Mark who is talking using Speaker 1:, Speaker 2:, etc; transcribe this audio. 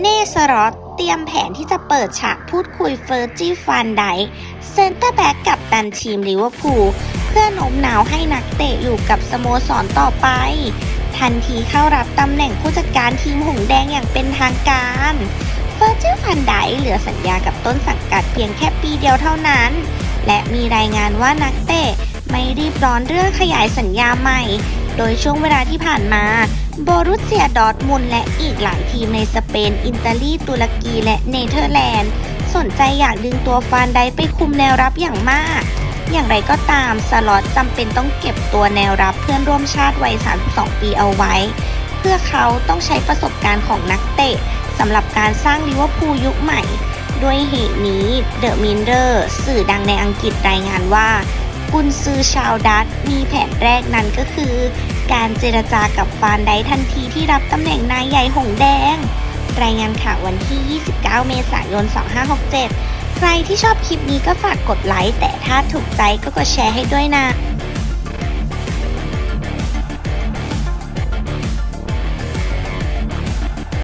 Speaker 1: เน่สรอตเตรียมแผนที่จะเปิดฉากพูดคุยเฟอร์จี้ฟันไดเซนเตอร์แบ็กกับตันทีมลิเวอร์พูลเพื่อโน้มน้าวให้นักเตะอยู่กับสโมสรต่อไป ทันทีเข้ารับตำแหน่งผู้จัดการทีมหงแดงอย่างเป็นทางการเฟอร์จี้ฟันไดเหลือสัญญากับต้นสังกัดเพียงแค่ปีเดียวเท่านั้น และมีรายงานว่านักเตะไม่รีบร้อนเรื่องขยายสัญญาใหม่ โดยช่วงเวลาที่ผ่านมา โบรุสเซียดอร์ทมุนและอีกหลายทีมในสเปน อิตาลี ตุรกี และเนเธอร์แลนด์ สนใจอยากดึงตัวฟานไดไปคุมแนวรับอย่างมาก อย่างไรก็ตามสล็อตจำเป็นต้องเก็บตัวแนวรับเพื่อนร่วมชาติวัย 32 ปีเอาไว้ เพื่อเขาต้องใช้ประสบการณ์ของนักเตะสำหรับการสร้างลิเวอร์พูลยุคใหม่ ด้วยเหตุนี้เดอะมินเดอร์สื่อดังในอังกฤษรายงานว่า กุนซือชาวดัตมีแผนแรกนั้นก็คือ การเจรจากับฟานไดทันทีที่รับตำแหน่งนายใหญ่หงแดง รายงานข่าววันที่ 29 เมษายน 2567 ใครที่ชอบคลิปนี้ก็ฝากกดไลค์แต่ถ้าถูกใจก็กดแชร์ให้ด้วยนะ